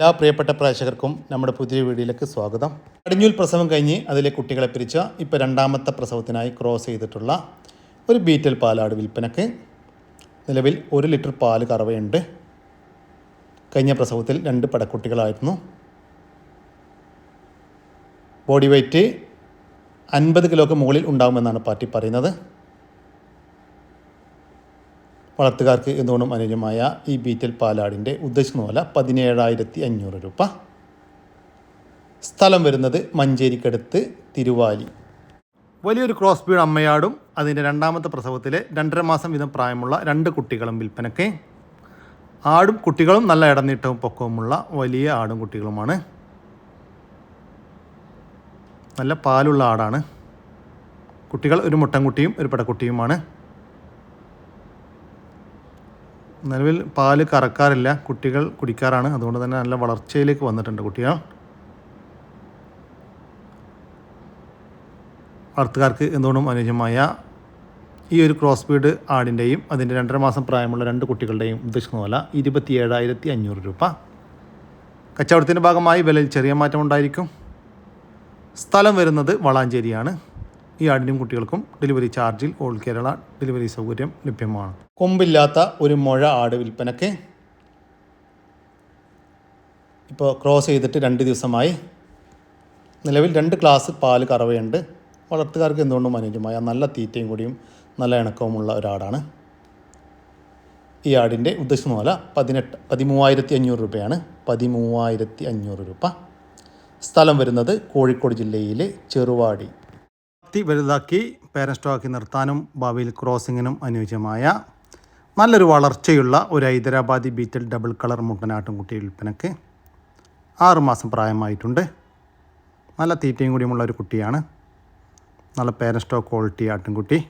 എല്ലാ പ്രിയപ്പെട്ട പ്രേക്ഷകർക്കും നമ്മുടെ പുതിയ വീഡിയോയിലേക്ക് സ്വാഗതം. കടിഞ്ഞൂൽ പ്രസവം കഴിഞ്ഞ് അതിലെ കുട്ടികളെ പിരിച്ച ഇപ്പോൾ രണ്ടാമത്തെ പ്രസവത്തിനായി ക്രോസ് ചെയ്തിട്ടുള്ള ഒരു ബീറ്റൽ പാലാട് വിൽപ്പനക്ക് നിലവിൽ ഒരു ലിറ്റർ പാൽ കറവയുണ്ട്. കഴിഞ്ഞ പ്രസവത്തിൽ രണ്ട് പടക്കുട്ടികളായിരുന്നു. ബോഡി വെയ്റ്റ് അൻപത് കിലോക്ക് മുകളിൽ ഉണ്ടാകുമെന്നാണ് പാർട്ടി പറയുന്നത്. വളർത്തുകാർക്ക് എന്തുകൊണ്ടും അനുയോജ്യമായ ഈ ബീറ്റൽ പാലാടിന്റെ ഉദ്ദേശിക്കുന്ന വില പതിനേഴായിരത്തി അഞ്ഞൂറ് രൂപ. സ്ഥലം വരുന്നത് മഞ്ചേരിക്കടുത്ത് തിരുവാലി. വലിയൊരു ക്രോസ് ബീഡ് അമ്മയാടും അതിന്റെ രണ്ടാമത്തെ പ്രസവത്തിലെ രണ്ടര മാസം വീതം പ്രായമുള്ള രണ്ട് കുട്ടികളും വിൽപ്പനയ്ക്ക്. ആടും കുട്ടികളും നല്ല ഇടനീട്ടവും പൊക്കവുമുള്ള വലിയ ആടും കുട്ടികളുമാണ്. നല്ല പാലുള്ള ആടാണ്. കുട്ടികൾ ഒരു മുട്ടൻകുട്ടിയും ഒരു പടക്കുട്ടിയുമാണ്. നിലവിൽ പാൽ കറക്കാറില്ല. കുട്ടികൾ കുടിക്കാറാണ്. അതുകൊണ്ട് തന്നെ നല്ല വളർച്ചയിലേക്ക് വന്നിട്ടുണ്ട് കുട്ടികൾ. വളർത്തുകാർക്ക് എന്തുകൊണ്ടും അനുയോജ്യമായ ഈ ഒരു ക്രോസ് ബീഡ് ആടിന്റെയും അതിന്റെ രണ്ടര മാസം പ്രായമുള്ള രണ്ട് കുട്ടികളുടെയും ഉദ്ദേശിക്കുന്ന പോലെ ഇരുപത്തി ഏഴായിരത്തി അഞ്ഞൂറ് രൂപ. കച്ചവടത്തിന്റെ ഭാഗമായി വിലയിൽ ചെറിയ മാറ്റം ഉണ്ടായിരിക്കും സ്ഥലം വരുന്നത് വളാഞ്ചേരിയാണ്. ഈ ആടിനും കുട്ടികൾക്കും ഡെലിവറി ചാർജിൽ ഓൾ കേരള ഡെലിവറി സൗകര്യം ലഭ്യമാണ്. കൊമ്പില്ലാത്ത ഒരു മുഴ ആട് വിൽപ്പനയ്ക്ക് ഇപ്പോൾ ക്രോസ് ചെയ്തിട്ട് രണ്ട് ദിവസമായി. നിലവിൽ രണ്ട് ക്ലാസ് പാൽ കറവയുണ്ട്. വളർത്തുകാർക്ക് എന്തുകൊണ്ടും അനുയോജ്യമായ നല്ല തീറ്റയും കൂടിയും നല്ല ഇണക്കവുമുള്ള ഒരാടാണ് ഈ ആടിന്റെ ഉദ്ദേശിക്കുന്ന വില പതിനെട്ട് പതിമൂവായിരത്തി അഞ്ഞൂറ് രൂപയാണ്. പതിമൂവായിരത്തി അഞ്ഞൂറ് രൂപ. സ്ഥലം വരുന്നത് കോഴിക്കോട് ജില്ലയിലെ ചെറുവാടി. വളർത്തി വലുതാക്കി പേരൻ സ്റ്റോക്കി നിർത്താനും ഭാവിയിൽ ക്രോസിങ്ങിനും അനുയോജ്യമായ നല്ലൊരു വളർച്ചയുള്ള ഒരു ഹൈദരാബാദി ബീറ്റൽ ഡബിൾ കളർ മുട്ടനാട്ടും കുട്ടി വിൽപ്പനക്ക് ആറുമാസം പ്രായമായിട്ടുണ്ട്. നല്ല തീറ്റയും കൂടിയുമുള്ള ഒരു കുട്ടിയാണ്. നല്ല പേരൻ സ്റ്റോക്ക് ക്വാളിറ്റി ആട്ടിൻകുട്ടി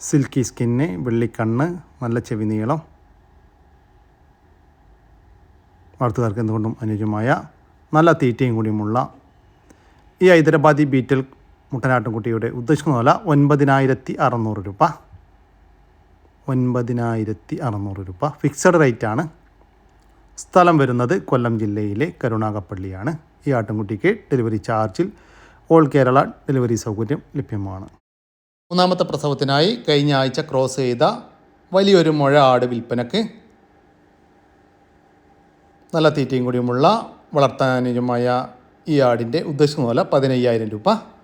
സിൽക്കി സ്കിന്ന് വെള്ളിക്കണ്ണ് നല്ല ചെവി നീളം. വളർത്തുകാർക്ക് എന്തുകൊണ്ടും അനുയോജ്യമായ നല്ല തീറ്റയും കൂടിയുമുള്ള ഈ ഹൈദരാബാദി ബീറ്റൽ മുട്ടനാട്ടുംകുട്ടിയുടെ ഉദ്ദേശിക്കുന്ന വില ഒൻപതിനായിരത്തി അറുന്നൂറ് രൂപ. ഒൻപതിനായിരത്തി അറുന്നൂറ് രൂപ. ഫിക്സഡ് റേറ്റ് ആണ്. സ്ഥലം വരുന്നത് കൊല്ലം ജില്ലയിലെ കരുണാകപ്പള്ളിയാണ്. ഈ ആട്ടിൻകുട്ടിക്ക് ഡെലിവറി ചാർജിൽ ഓൾ കേരള ഡെലിവറി സൗകര്യം ലഭ്യമാണ്. മൂന്നാമത്തെ പ്രസവത്തിനായി കഴിഞ്ഞ ആഴ്ച ക്രോസ് ചെയ്ത വലിയൊരു മുഴ ആട് വിൽപ്പനക്ക് നല്ല തീറ്റയും കൂടിയുമുള്ള വളർത്താനുജമായ ഈ ആടിന്റെ ഉദ്ദേശിക്കുന്ന വില പതിനയ്യായിരം രൂപ.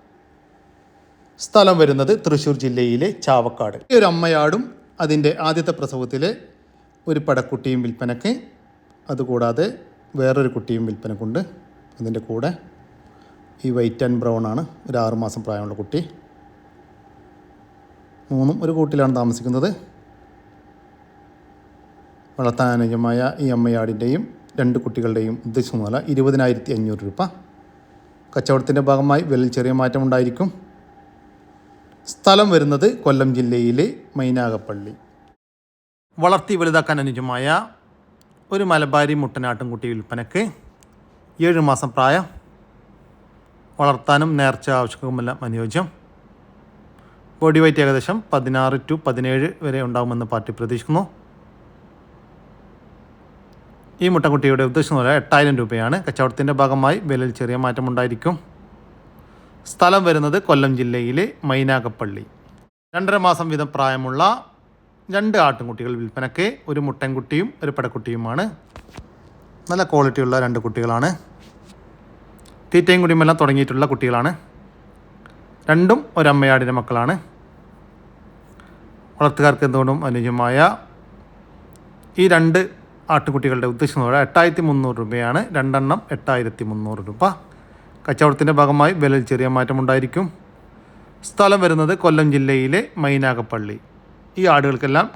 സ്ഥലം വരുന്നത് തൃശ്ശൂർ ജില്ലയിലെ ചാവക്കാട്. ഈ ഒരു അമ്മയാടും അതിന്റെ ആദ്യത്തെ പ്രസവത്തിലെ ഒരു പടക്കുട്ടിയും വിൽപ്പനക്ക് അതുകൂടാതെ വേറൊരു കുട്ടിയും വിൽപ്പനക്കുണ്ട്. അതിന്റെ കൂടെ ഈ വൈറ്റ് ആൻഡ് ബ്രൗൺ ആണ്. ഒരു ആറുമാസം പ്രായമുള്ള കുട്ടി. മൂന്നും ഒരു കൂട്ടിലാണ് താമസിക്കുന്നത്. വളർത്താൻ അനുയോജ്യമായ ഈ അമ്മയാടിന്റെയും രണ്ട് കുട്ടികളുടെയും ഉദ്ദേശിക്കുന്ന വില ഇരുപതിനായിരത്തി അഞ്ഞൂറ് രൂപ. കച്ചവടത്തിന്റെ ഭാഗമായി വിലയിൽ ചെറിയ മാറ്റം ഉണ്ടായിരിക്കും സ്ഥലം വരുന്നത് കൊല്ലം ജില്ലയിലെ മൈനാഗപ്പള്ളി. വളർത്തി വലുതാക്കാൻ അനുജമായ ഒരു മലബാരി മുട്ടനാട്ടും കുട്ടി വിൽപ്പനക്ക് ഏഴ് മാസം പ്രായം. വളർത്താനും നേർച്ച ആവശ്യവുമെല്ലാം അനുയോജ്യം. ബോഡി വെയ്റ്റ് ഏകദേശം പതിനാറ് ടു പതിനേഴ് വരെ ഉണ്ടാകുമെന്ന് പാർട്ടി പ്രതീക്ഷിക്കുന്നു. ഈ മുട്ടക്കുട്ടിയുടെ എന്ന് വില എട്ടായിരം രൂപയാണ്. കച്ചവടത്തിന്റെ ഭാഗമായി വിലയിൽ ചെറിയ മാറ്റമുണ്ടായിരിക്കും. സ്ഥലം വരുന്നത് കൊല്ലം ജില്ലയിലെ മൈനാകപ്പള്ളി രണ്ടര മാസം വീതം പ്രായമുള്ള രണ്ട് ആട്ടിൻകുട്ടികൾ വിൽപ്പനയ്ക്ക് ഒരു മുട്ടൻകുട്ടിയും ഒരു പെടക്കുട്ടിയുമാണ്. നല്ല ക്വാളിറ്റിയുള്ള രണ്ട് കുട്ടികളാണ്. തീറ്റയും കുടിയുമെല്ലാം തുടങ്ങിയിട്ടുള്ള കുട്ടികളാണ്. രണ്ടും ഒരമ്മയാടിന്റെ മക്കളാണ്. വളർത്തുകാർക്ക് എന്തുകൊണ്ടും അനുയോജ്യമായ ഈ രണ്ട് ആട്ടുകുട്ടികളുടെ ഉദ്ദേശം എന്ന് പറയുന്നത് എട്ടായിരത്തി മുന്നൂറ് രൂപയാണ്. രണ്ടെണ്ണം എട്ടായിരത്തി മുന്നൂറ് രൂപ. കച്ചവടത്തിന്റെ ഭാഗമായി വിലയിൽ ചെറിയ മാറ്റമുണ്ടായിരിക്കും. സ്ഥലം വരുന്നത് കൊല്ലം ജില്ലയിലെ മൈനാകപ്പള്ളി ഈ ആടുകൾക്കെല്ലാം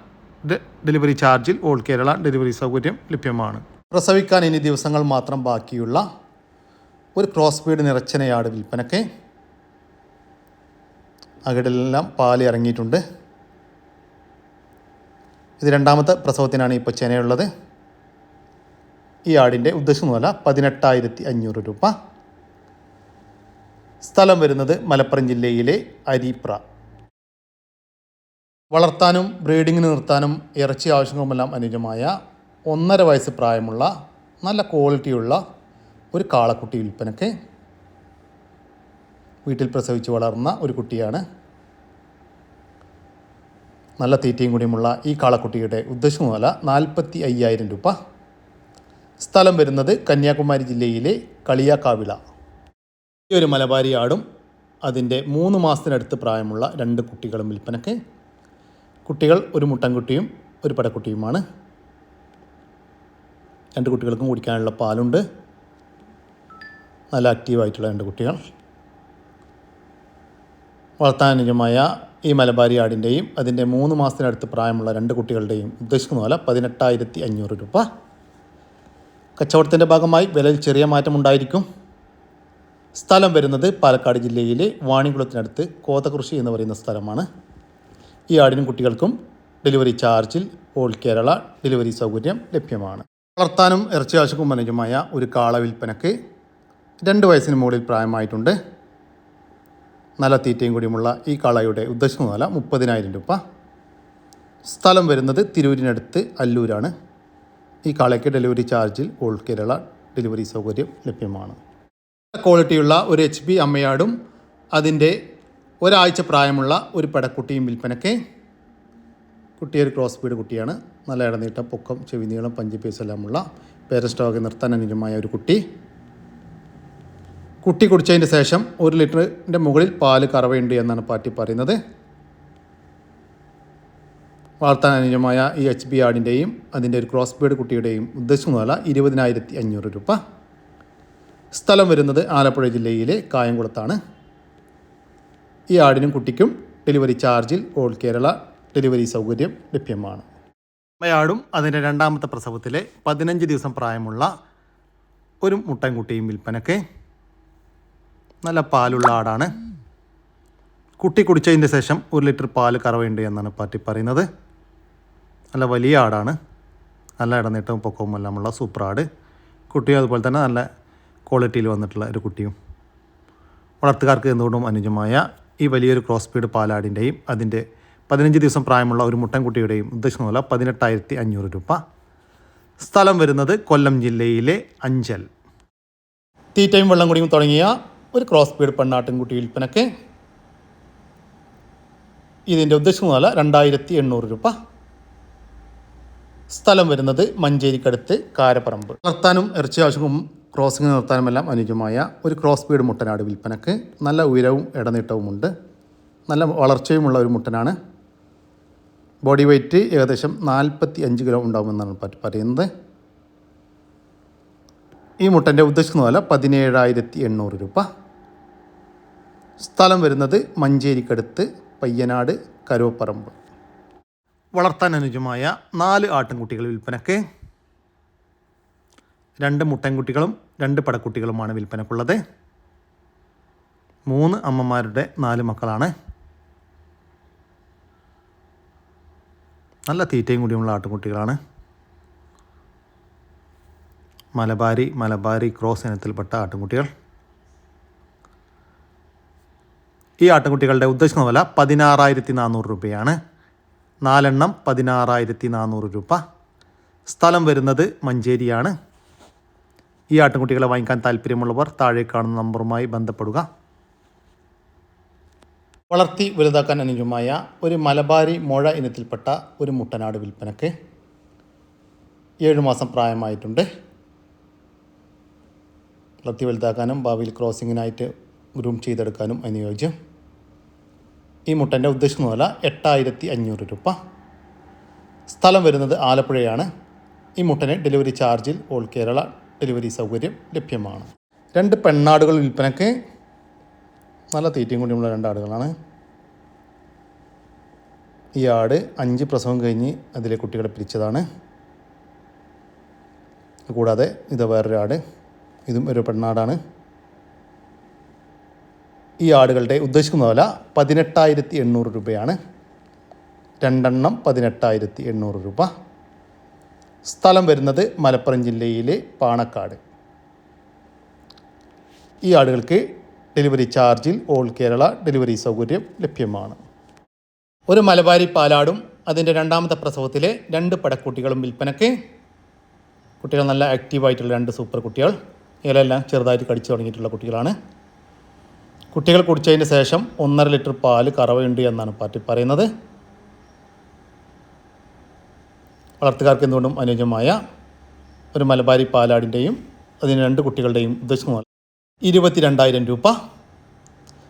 ഡെലിവറി ചാർജിൽ ഓൾ കേരള ഡെലിവറി സൗകര്യം ലഭ്യമാണ്. പ്രസവിക്കാൻ ഇനി ദിവസങ്ങൾ മാത്രം ബാക്കിയുള്ള ഒരു ക്രോസ് ബീഡ് നിറച്ചനയാട് വിൽപ്പനയ്ക്ക് അകിടെല്ലാം പാൽ ഇറങ്ങിയിട്ടുണ്ട്. ഇത് രണ്ടാമത്തെ പ്രസവത്തിനാണ് ഇപ്പോൾ ചെനയുള്ളത് ഈ ആടിന്റെ ഉദ്ദേശിക്കുന്ന വില പതിനെട്ടായിരത്തി അഞ്ഞൂറ് രൂപ. സ്ഥലം വരുന്നത് മലപ്പുറം ജില്ലയിലെ അരീപ്ര. വളർത്താനും ബ്രീഡിങ്ങിന് നിർത്താനും ഇറച്ചി ആവശ്യങ്ങളുമെല്ലാം അനുയോജ്യമായ ഒന്നര വയസ്സ് പ്രായമുള്ള നല്ല ക്വാളിറ്റിയുള്ള ഒരു കാളക്കുട്ടി വിൽപ്പനയ്ക്ക് വീട്ടിൽ പ്രസവിച്ച് വളർന്ന ഒരു കുട്ടിയാണ്. നല്ല തീറ്റയും കൂടിയുമുള്ള ഈ കാളക്കുട്ടിയുടെ ഉദ്ദേശം മുതല നാൽപ്പത്തി അയ്യായിരം രൂപ. സ്ഥലം വരുന്നത് കന്യാകുമാരി ജില്ലയിലെ കളിയാക്കാവിള ഈ ഒരു മലബാരി ആടും അതിന്റെ മൂന്ന് മാസത്തിനടുത്ത് പ്രായമുള്ള രണ്ട് കുട്ടികളും വിൽപ്പനക്ക്. കുട്ടികൾ ഒരു മുട്ടൻകുട്ടിയും ഒരു പടക്കുട്ടിയുമാണ്. രണ്ട് കുട്ടികൾക്കും കുടിക്കാനുള്ള പാലുണ്ട്. നല്ല ആക്റ്റീവായിട്ടുള്ള രണ്ട് കുട്ടികൾ. വളർത്താനുജമായ ഈ മലബാരി ആടിന്റെയും അതിന്റെ മൂന്ന് മാസത്തിനടുത്ത് പ്രായമുള്ള രണ്ട് കുട്ടികളുടെയും ഉദ്ദേശിക്കുന്ന പോലെ പതിനെട്ടായിരത്തി അഞ്ഞൂറ് രൂപ. കച്ചവടത്തിന്റെ ഭാഗമായി വിലയിൽ ചെറിയ മാറ്റമുണ്ടായിരിക്കും. സ്ഥലം വരുന്നത് പാലക്കാട് ജില്ലയിലെ വാണികുളത്തിനടുത്ത് കോതകൃഷി എന്ന് പറയുന്ന സ്ഥലമാണ്. ഈ ആടിനും കുട്ടികൾക്കും ഡെലിവറി ചാർജിൽ ഓൾ കേരള ഡെലിവറി സൗകര്യം ലഭ്യമാണ്. വളർത്താനും ഇറച്ചി ആവശ്യക്കും അനുജമായ ഒരു കാള വിൽപ്പനക്ക് രണ്ട് വയസ്സിന് മുകളിൽ പ്രായമായിട്ടുണ്ട്. നല്ല തീറ്റയും കൂടിയുമുള്ള ഈ കാളയുടെ ഉദ്ദേശിക്കുന്ന നില മുപ്പതിനായിരം രൂപ. സ്ഥലം വരുന്നത് തിരൂരിനടുത്ത് അല്ലൂരാണ്. ഈ കാളയ്ക്ക് ഡെലിവറി ചാർജിൽ ഓൾ കേരള ഡെലിവറി സൗകര്യം ലഭ്യമാണ്. ക്വാളിറ്റിയുള്ള ഒരു എച്ച് പി അമ്മയാടും അതിന്റെ ഒരാഴ്ച പ്രായമുള്ള ഒരു പെടക്കുട്ടിയും വിൽപ്പനയ്ക്ക്. കുട്ടി ഒരു ക്രോസ് ബീഡ് കുട്ടിയാണ്. നല്ല ഇടനീട്ടം പൊക്കം ചെവി നീളം പഞ്ച് പീസ് എല്ലാമുള്ള പേരസ്റ്റോക്ക് നിർത്താൻ അനുജമായ ഒരു കുട്ടി. കുട്ടി കുടിച്ചതിന് ശേഷം ഒരു ലിറ്ററിന്റെ മുകളിൽ പാൽ കറവയുണ്ട് എന്നാണ് പാർട്ടി പറയുന്നത്. വളർത്താൻ അനുജമായ ഈ എച്ച് ബി ആടിന്റെയും അതിന്റെ ഒരു ക്രോസ് ബീഡ് കുട്ടിയുടെയും ഉദ്ദേശിക്കുന്നതല്ല ഇരുപതിനായിരത്തി അഞ്ഞൂറ് രൂപ. സ്ഥലം വരുന്നത് ആലപ്പുഴ ജില്ലയിലെ കായംകുളത്താണ്. ഈ ആടിനും കുട്ടിക്കും ഡെലിവറി ചാർജിൽ ഓൾ കേരള ഡെലിവറി സൗകര്യം ലഭ്യമാണ്. അമ്മയാടും അതിന്റെ രണ്ടാമത്തെ പ്രസവത്തിലെ പതിനഞ്ച് ദിവസം പ്രായമുള്ള ഒരു മുട്ടൻകുട്ടിയും വിൽപ്പനയ്ക്ക് നല്ല പാലുള്ള ആടാണ്. കുട്ടി കുടിച്ചതിന്റെ ശേഷം ഒരു ലിറ്റർ പാൽ കറവയുണ്ട് എന്നാണ് പാർട്ടി പറയുന്നത്. നല്ല വലിയ ആടാണ്. നല്ല ഇടനീട്ടവും പൊക്കവും എല്ലാമുള്ള സൂപ്പർ ആട്. കുട്ടിയും അതുപോലെ തന്നെ നല്ല ക്വാളിറ്റിയിൽ വന്നിട്ടുള്ള ഒരു കുട്ടിയും വളർത്തുകാർക്ക് എന്തുകൊണ്ടും അനുജമായ ഈ വലിയൊരു ക്രോസ് സ്പീഡ് പാലാടിന്റെയും അതിന്റെ പതിനഞ്ച് ദിവസം പ്രായമുള്ള ഒരു മുട്ടൻകുട്ടിയുടെയും ഉദ്ദേശിക്കുന്ന പോലെ പതിനെട്ടായിരത്തി അഞ്ഞൂറ് രൂപ. സ്ഥലം വരുന്നത് കൊല്ലം ജില്ലയിലെ അഞ്ചൽ. തീറ്റയും വെള്ളം കുടിയും തുടങ്ങിയ ഒരു ക്രോസ് സ്പീഡ് പെണ്ണാട്ടിൻകുട്ടി വിൽപ്പനയ്ക്ക് ഇതിന്റെ ഉദ്ദേശിക്കുന്ന വില രണ്ടായിരത്തി എണ്ണൂറ് രൂപ. സ്ഥലം വരുന്നത് മഞ്ചേരിക്കടുത്ത് കാരപ്പറമ്പ്. വളർത്താനും ഇറച്ചി ആവശ്യവും ക്രോസിംഗ് നിർത്താനുമെല്ലാം അനുയോജ്യമായ ഒരു ക്രോസ് ബീഡ് മുട്ടനാട് വിൽപ്പനക്ക് നല്ല ഉയരവും ഇടനീട്ടവുമുണ്ട് നല്ല വളർച്ചയുമുള്ള ഒരു മുട്ടനാണ്. ബോഡി വെയ്റ്റ് ഏകദേശം നാൽപ്പത്തി അഞ്ച് കിലോ ഉണ്ടാകുമെന്നാണ് പറയുന്നത്. ഈ മുട്ടന്റെ ഉദ്ദേശിക്കുന്ന വില പതിനേഴായിരത്തി എണ്ണൂറ് രൂപ. സ്ഥലം വരുന്നത് മഞ്ചേരിക്കടുത്ത് പയ്യനാട് കരുവപ്പറമ്പ്. വളർത്താൻ അനുജമായ നാല് ആട്ടിൻകുട്ടികൾ വിൽപ്പനക്ക് രണ്ട് മുട്ടൻകുട്ടികളും രണ്ട് പടക്കുട്ടികളുമാണ് വിൽപ്പനക്കുള്ളത്. മൂന്ന് അമ്മമാരുടെ നാല് മക്കളാണ്. നല്ല തീറ്റയും കൂടിയുള്ള ആട്ടുകുട്ടികളാണ്. മലബാരി മലബാരി ക്രോസ് ഇനത്തിൽപ്പെട്ട ആട്ടുകുട്ടികൾ. ഈ ആട്ടുകുട്ടികളുടെ ഉദ്ദേശിക്കുന്ന വില പതിനാറായിരത്തി നാനൂറ് രൂപയാണ്. നാലെണ്ണം പതിനാറായിരത്തി നാനൂറ് രൂപ. സ്ഥലം വരുന്നത് മഞ്ചേരിയാണ്. ഈ ആട്ടുകുട്ടികളെ വാങ്ങിക്കാൻ താല്പര്യമുള്ളവർ താഴെ കാണുന്ന നമ്പറുമായി ബന്ധപ്പെടുക. വളർത്തി വലുതാക്കാൻ അനുയോജ്യമായ ഒരു മലബാരി മുഴ ഇനത്തിൽപ്പെട്ട ഒരു മുട്ടനാട് വിൽപ്പനക്ക് ഏഴ് മാസം പ്രായമായിട്ടുണ്ട്. വളർത്തി വലുതാക്കാനും ഭാവിയിൽ ക്രോസിങ്ങിനായിട്ട് ഗ്രൂം ചെയ്തെടുക്കാനും അനുയോജ്യം. ഈ മുട്ടന്റെ ഉദ്ദേശം വില എട്ടായിരത്തി അഞ്ഞൂറ് രൂപ. സ്ഥലം വരുന്നത് ആലപ്പുഴയാണ്. ഈ മുട്ടനെ ഡെലിവറി ചാർജിൽ ഓൾ കേരള ഡെലിവറി സൗകര്യം ലഭ്യമാണ്. രണ്ട് പെണ്ണാടുകൾ വിൽപ്പനയ്ക്ക് നല്ല തീറ്റയും കൂടിയുള്ള രണ്ടാടുകളാണ്. ഈ ആട് അഞ്ച് പ്രസവം കഴിഞ്ഞ് അതിലെ കുട്ടികളെ പിരിച്ചതാണ്. കൂടാതെ ഇത് വേറൊരു ആട് ഇതും ഒരു പെണ്ണാടാണ്. ഈ ആടുകളുടെ ഉദ്ദേശിക്കുന്ന വില പതിനെട്ടായിരത്തി എണ്ണൂറ് രൂപയാണ്. രണ്ടെണ്ണം പതിനെട്ടായിരത്തി എണ്ണൂറ് രൂപ. സ്ഥലം വരുന്നത് മലപ്പുറം ജില്ലയിലെ പാണക്കാട്. ഈ ആടുകൾക്ക് ഡെലിവറി ചാർജിൽ ഓൾ കേരള ഡെലിവറി സൗകര്യം ലഭ്യമാണ്. ഒരു മലബാരി പാലാടും അതിന്റെ രണ്ടാമത്തെ പ്രസവത്തിലെ രണ്ട് പടക്കുട്ടികളും വിൽപ്പനയ്ക്ക് കുട്ടികൾ നല്ല ആക്റ്റീവായിട്ടുള്ള രണ്ട് സൂപ്പർ കുട്ടികൾ. ഇവരെല്ലാം ചെറുതായിട്ട് കടിച്ചു തുടങ്ങിയിട്ടുള്ള കുട്ടികളാണ്. കുട്ടികൾ കുടിച്ചതിന് ശേഷം ഒന്നര ലിറ്റർ പാൽ കറവയുണ്ട് എന്നാണ് പാർട്ടി പറയുന്നത്. വളർത്തുകാർക്ക് എന്തുകൊണ്ടും അനുയോജ്യമായ ഒരു മലബാരി പാലാടിന്റെയും അതിന് രണ്ട് കുട്ടികളുടെയും ഉദ്ദേശം ഇരുപത്തിരണ്ടായിരം രൂപ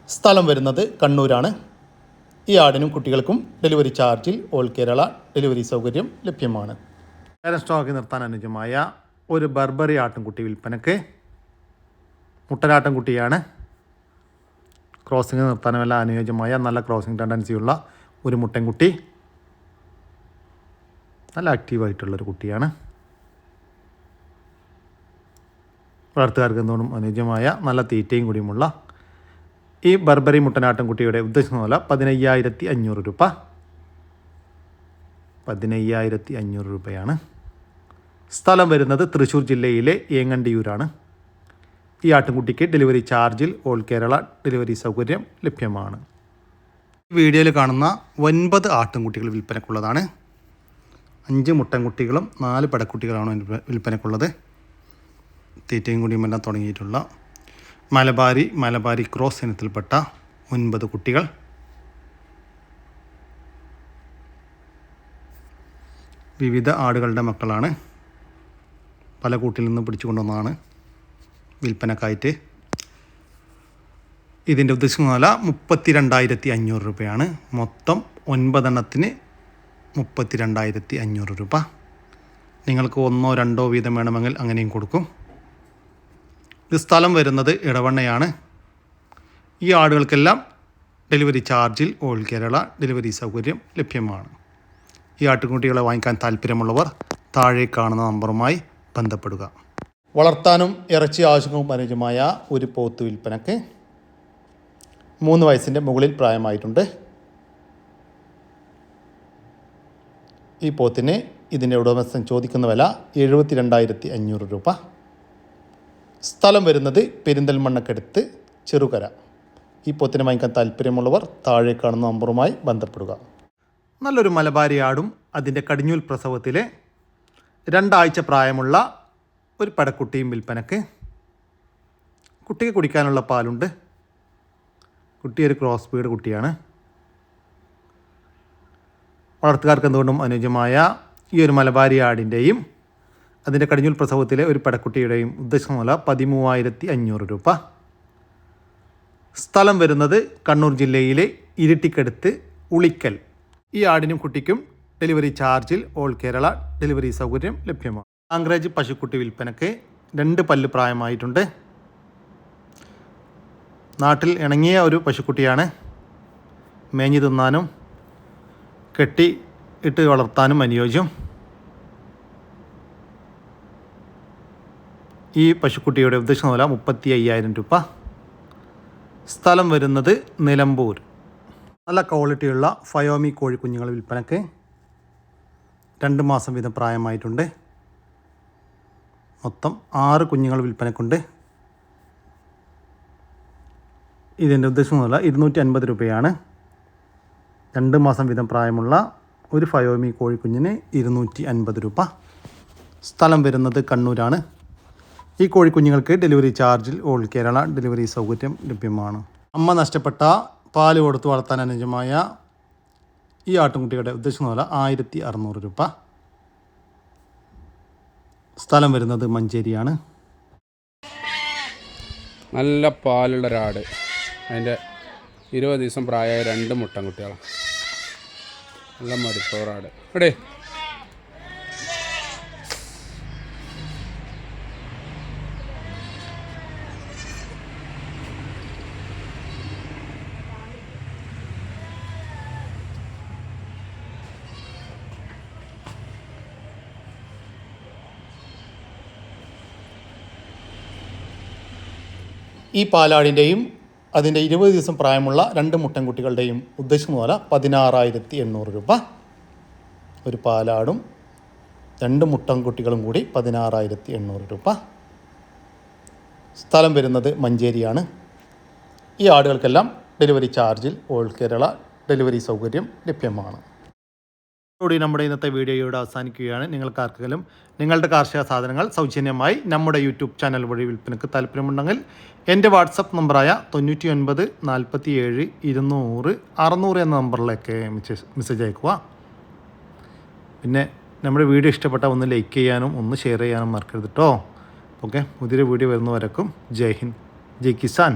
സ്ഥലം വരുന്നത് കണ്ണൂരാണ്. ഈ ആടിനും കുട്ടികൾക്കും ഡെലിവറി ചാർജിൽ ഓൾ കേരള ഡെലിവറി സൗകര്യം ലഭ്യമാണ്. സ്റ്റോക്ക് നിർത്താൻ അനുയോജ്യമായ ഒരു ബർബറി ആട്ടിൻകുട്ടി വിൽപ്പനക്ക് മുട്ടനാട്ടിൻകുട്ടിയാണ് ക്രോസിംഗ് നിർത്താനുമെല്ലാം അനുയോജ്യമായ നല്ല ക്രോസിംഗ് ടെൻഡൻസിയുള്ള ഒരു മുട്ടൻകുട്ടി. നല്ല ആക്റ്റീവായിട്ടുള്ളൊരു കുട്ടിയാണ്. വളർത്തുകാർക്ക് എന്തുകൊണ്ടും അനുയോജ്യമായ നല്ല തീറ്റയും കൂടിയുമുള്ള ഈ ബർബറി മുട്ടനാട്ടിൻകുട്ടിയുടെ ഉദ്ദേശിക്കുന്ന പോലെ പതിനയ്യായിരത്തി അഞ്ഞൂറ് രൂപ. പതിനയ്യായിരത്തി അഞ്ഞൂറ് രൂപയാണ്. സ്ഥലം വരുന്നത് തൃശ്ശൂർ ജില്ലയിലെ ഏങ്ങണ്ടിയൂരാണ്. ഈ ആട്ടിൻകുട്ടിക്ക് ഡെലിവറി ചാർജിൽ ഓൾ കേരള ഡെലിവറി സൗകര്യം ലഭ്യമാണ്. വീഡിയോയിൽ കാണുന്ന ഒൻപത് ആട്ടിൻകുട്ടികൾ വിൽപ്പനക്കുള്ളതാണ് അഞ്ച് മുട്ടൻകുട്ടികളും നാല് പടക്കുട്ടികളാണ് വിൽപ്പ- വിൽപ്പനക്കുള്ളത് തീറ്റയും കുടിയുമെല്ലാം തുടങ്ങിയിട്ടുള്ള മലബാരി മലബാരി ക്രോസ് ഇനത്തിൽപ്പെട്ട ഒൻപത് കുട്ടികൾ. വിവിധ ആടുകളുടെ മക്കളാണ്. പല കൂട്ടിൽ നിന്ന് പിടിച്ചു കൊണ്ടുവന്നതാണ് വിൽപ്പനക്കായിട്ട്. ഇതിന്റെ ഉദ്ദേശിക്കുന്ന വില മുപ്പത്തി രണ്ടായിരത്തി അഞ്ഞൂറ് രൂപയാണ്. മൊത്തം ഒൻപതെണ്ണത്തിന് മുപ്പത്തി രണ്ടായിരത്തി അഞ്ഞൂറ് രൂപ. നിങ്ങൾക്ക് ഒന്നോ രണ്ടോ വീതം വേണമെങ്കിൽ അങ്ങനെയും കൊടുക്കും. ഇത് സ്ഥലം വരുന്നത് ഇടവണ്ണയാണ് ഈ ആടുകൾക്കെല്ലാം ഡെലിവറി ചാർജിൽ ഓൾ കേരള ഡെലിവറി സൗകര്യം ലഭ്യമാണ്. ഈ ആട്ടുകുട്ടികളെ വാങ്ങിക്കാൻ താല്പര്യമുള്ളവർ താഴെ കാണുന്ന നമ്പറുമായി ബന്ധപ്പെടുക. വളർത്താനും ഇറച്ചി ആവശ്യങ്ങൾക്കും അനുയോജ്യമായ ഒരു പോത്ത് വിൽപ്പനക്ക് മൂന്ന് വയസ്സിന്റെ മുകളിൽ പ്രായമായിട്ടുണ്ട്. ഈ പോത്തിന് ഇതിന്റെ ഉടമസ്ഥൻ ചോദിക്കുന്ന വില എഴുപത്തി രണ്ടായിരത്തി അഞ്ഞൂറ് രൂപ. സ്ഥലം വരുന്നത് പെരിന്തൽമണ്ണക്കടുത്ത് ചെറുകര. ഈ പോത്തിനെ വാങ്ങിക്കാൻ താല്പര്യമുള്ളവർ താഴെ കാണുന്ന നമ്പറുമായി ബന്ധപ്പെടുക. നല്ലൊരു മലബാരി ആടും അതിന്റെ കടിഞ്ഞൂൽ പ്രസവത്തിലെ രണ്ടാഴ്ച പ്രായമുള്ള ഒരു പടക്കുട്ടിയും വിൽപ്പനക്ക്. കുട്ടിക്ക് കുടിക്കാനുള്ള പാലുണ്ട്. കുട്ടി ഒരു ക്രോസ് ബീഡ് കുട്ടിയാണ്. വളർത്തുകാർക്ക് എന്തുകൊണ്ടും അനുയോജ്യമായ ഈ ഒരു മലബാരി ആടിന്റെയും അതിന്റെ കടിഞ്ഞൂൽ പ്രസവത്തിലെ ഒരു പടക്കുട്ടിയുടെയും ഉദ്ദേശമൂല പതിമൂവായിരത്തി അഞ്ഞൂറ് രൂപ. സ്ഥലം വരുന്നത് കണ്ണൂർ ജില്ലയിലെ ഇരിട്ടിക്കടുത്ത് ഉളിക്കൽ. ഈ ആടിനും കുട്ടിക്കും ഡെലിവറി ചാർജിൽ ഓൾ കേരള ഡെലിവറി സൗകര്യം ലഭ്യമാണ്. ആംഗ്രേജ് പശുക്കുട്ടി വിൽപ്പനയ്ക്ക് രണ്ട് പല്ല് പ്രായമായിട്ടുണ്ട്. നാട്ടിൽ ഇണങ്ങിയ ഒരു പശുക്കുട്ടിയാണ്. മേഞ്ഞു തിന്നാനും കെട്ടി ഇട്ട് വളർത്താനും അനുയോജ്യം. ഈ പശുക്കുട്ടിയുടെ ഉദ്ദേശം വില മുപ്പത്തി അയ്യായിരം രൂപ. സ്ഥലം വരുന്നത് നിലമ്പൂർ. നല്ല ക്വാളിറ്റിയുള്ള ഫയോമി കോഴിക്കുഞ്ഞുങ്ങൾ വിൽപ്പനക്ക് രണ്ട് മാസം വീതം പ്രായമായിട്ടുണ്ട്. മൊത്തം ആറ് കുഞ്ഞുങ്ങൾ വിൽപ്പനക്കുണ്ട്. ഇതിന്റെ ഉദ്ദേശം വില ഇരുന്നൂറ്റി അൻപത് രൂപയാണ്. രണ്ട് മാസം വീതം പ്രായമുള്ള ഒരു ഫയോമി കോഴിക്കുഞ്ഞിന് ഇരുന്നൂറ്റി അൻപത് രൂപ സ്ഥലം വരുന്നത് കണ്ണൂരാണ്. ഈ കോഴിക്കുഞ്ഞുങ്ങൾക്ക് ഡെലിവറി ചാർജിൽ ഓൾ കേരള ഡെലിവറി സൗകര്യം ലഭ്യമാണ്. അമ്മ നഷ്ടപ്പെട്ട പാൽ കൊടുത്ത് വളർത്താൻ അനുജമായ ഈ ആട്ടുംകുട്ടിയുടെ ഉദ്ദേശം വില ആയിരത്തി അറുന്നൂറ് രൂപ. സ്ഥലം വരുന്നത് മഞ്ചേരിയാണ്. നല്ല പാലുള്ള ഒരാട്. അതിന്റെ ഇരുപത് ദിവസം പ്രായമായ രണ്ട് മുട്ടൻകുട്ടികളാണ്. നല്ല മടിപ്പോറാട് എടേ ഈ പാലാടിന്റെയും അതിന്റെ ഇരുപത് ദിവസം പ്രായമുള്ള രണ്ട് മുട്ടൻകുട്ടികളുടെയും ഉദ്ദേശം പോലെ പതിനാറായിരത്തി എണ്ണൂറ് രൂപ. ഒരു പാലാടും രണ്ട് മുട്ടൻകുട്ടികളും കൂടി പതിനാറായിരത്തി എണ്ണൂറ് രൂപ. സ്ഥലം വരുന്നത് മഞ്ചേരിയാണ്. ഈ ആടുകൾക്കെല്ലാം ഡെലിവറി ചാർജിൽ ഓൾ കേരള ഡെലിവറി സൗകര്യം ലഭ്യമാണ്. കൂടി നമ്മുടെ ഇന്നത്തെ വീഡിയോയോട് അവസാനിക്കുകയാണ്. നിങ്ങൾക്കാർക്കെങ്കിലും നിങ്ങളുടെ കാർഷിക സാധനങ്ങൾ സൗജന്യമായി നമ്മുടെ യൂട്യൂബ് ചാനൽ വഴി വിൽപ്പനക്ക് താല്പര്യമുണ്ടെങ്കിൽ എന്റെ വാട്സപ്പ് നമ്പറായ തൊണ്ണൂറ്റി ഒൻപത് നാൽപ്പത്തി ഏഴ് ഇരുന്നൂറ് അറുന്നൂറ് എന്ന നമ്പറിലേക്ക് മെസ്സേജ് അയക്കുക. പിന്നെ നമ്മുടെ വീഡിയോ ഇഷ്ടപ്പെട്ട ഒന്ന് ലൈക്ക് ചെയ്യാനും ഒന്ന് ഷെയർ ചെയ്യാനും മറക്കരുത് കേട്ടോ ഓക്കെ പുതിയൊരു വീഡിയോ വരുന്നവരക്കും ജയ് ഹിന്ദ് ജയ് കിസാൻ.